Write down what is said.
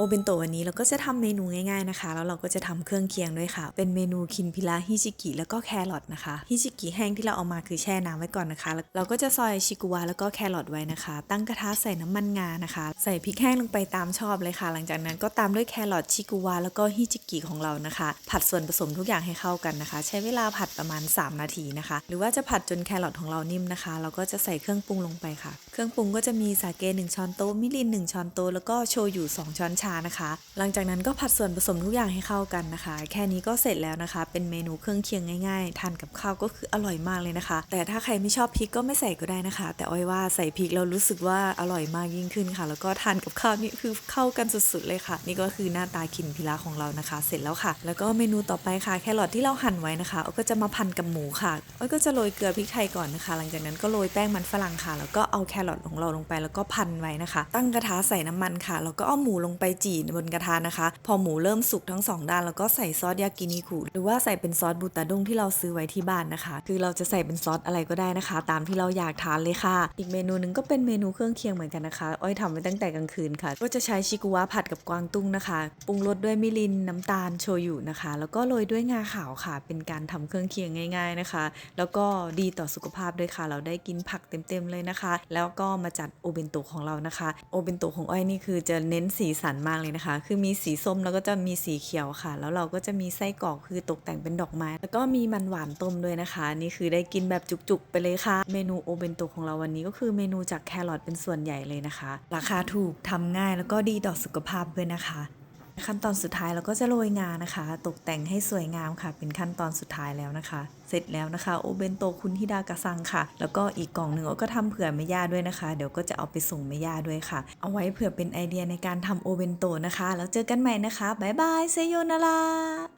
โอเบนโตะวันนี้เราก็จะทำเมนูง่ายๆนะคะ แล้วเราก็จะทำเครื่องเคียงด้วยค่ะ เป็นเมนูคินพิลาฮิจิกิแล้วก็แครอทนะคะฮิจิกิแห้งที่เราเอามาคือแช่น้ำไว้ก่อนนะคะ เราก็จะซอยชิกุวาแล้วก็แครอทไว้นะคะ ตั้งกระทะใส่น้ำมันงานะคะ ใส่พริกแห้งลงไปตามชอบเลยค่ะ หลังจากนั้นก็ตามด้วยแครอทชิกุวาแล้วก็ฮิจิกิของเรานะคะ ผัดส่วนผสมทุกอย่างให้เข้ากันนะคะ ใช้เวลาผัดประมาณ 3 นาทีนะคะ หรือว่าจะผัดจนแครอทของเรานิ่มนะคะ เราก็จะใส่เครื่องปรุงลงไปค่ะ เครื่องปรุงก็จะมีสาเก1ช้อนโต๊ะมิริน1ช้อนโต๊ะแล้วก็โชยุ2ช้อนชานะคะ หลังจากนั้นก็ผัดส่วนผสมทุกอย่างให้เข้ากันนะคะ แค่นี้ก็เสร็จแล้วนะคะ เป็นเมนูเครื่องเคียงง่ายๆ ทานกับข้าวก็คืออร่อยมากเลยนะคะ แต่ถ้าใครไม่ชอบพริกก็ไม่ใส่ก็ได้นะคะ แต่อ้อยว่าใส่พริกเรารู้สึกว่าอร่อยมากยิ่งขึ้นค่ะ แล้วก็ทานกับข้าวนี่คือเข้ากันสุดๆเลยค่ะ นี่ก็คือหน้าตาคินพิลาของเรานะคะ เสร็จแล้วค่ะ แล้วก็เมนูต่อไปค่ะ แครอทที่เราหั่นไว้นะคะอ้อยก็จะมาพันกับหมูค่ะอ้อยก็จะโรยเกลือพริกไทยก่อนนะคะ หลังจากนั้นก็โรยแป้งมันฝรั่งค่ะ แล้วก็เอาแครอทของเราลงไปแล้วก็พันไว้นะคะ ตั้งกระทะใส่น้ำมันค่ะแล้วก็เอาหมูลงไปจีบนกระทะนะคะ พอหมูเริ่มสุกทั้งสองด้านแล้วก็ใส่ซอสยากินิคุหรือว่าใส่เป็นซอสบูตาด้งที่เราซื้อไว้ที่บ้านนะคะ คือเราจะใส่เป็นซอสอะไรก็ได้นะคะ ตามที่เราอยากทานเลยค่ะ อีกเมนูหนึงก็เป็นเมนูเครื่องเคียงเหมือนกันนะคะ อ้อยทำไว้ตั้งแต่กลางคืนค่ะ ก็จะใช้ชิกุวะผัดกับกวางตุ้งนะคะปรุงรสด้วยมิรินน้ำตาลโชยุนะคะ แล้วก็โรยด้วยงาขาวค่ะ เป็นการทำเครื่องเคียงง่าย ๆนะคะ แล้วก็ดีต่อสุขภาพด้วยค่ะ เราได้กินผักเต็มๆเลยนะคะ แล้วก็มาจัดโอเบนโตของเรานะคะ โอเบนโตของอ้อยนี่คือจะเน้นสีสันมากเลยนะคะ คือมีสีส้มแล้วก็จะมีสีเขียวค่ะ แล้วเราก็จะมีไส้กรอกคือตกแต่งเป็นดอกไม้ แล้วก็มีมันหวานต้มด้วยนะคะ นี่คือได้กินแบบจุกๆไปเลยค่ะ เมนูโอเบนโตของเราวันนี้ก็คือเมนูจากแครอทเป็นส่วนใหญ่เลยนะคะ ราคาถูกทำง่ายแล้วก็ดีต่อสุขภาพด้วยนะคะ ขั้นตอนสุดท้ายเราก็จะโรยงานะคะ ตกแต่งให้สวยงามค่ะ เป็นขั้นตอนสุดท้ายแล้วนะคะ เสร็จแล้วนะคะ โอเบนโตคุณฮิดากะซังค่ะ แล้วก็อีกกล่องหนึ่งก็ทำเผื่อแม่ย่าด้วยนะคะ เดี๋ยวก็จะเอาไปส่งแม่ย่าด้วยค่ะ เอาไว้เผื่อเป็นไอเดียในการทำโอเบนโตนะคะ แล้วเจอกันใหม่นะคะบ๊ายบายเซโยนารา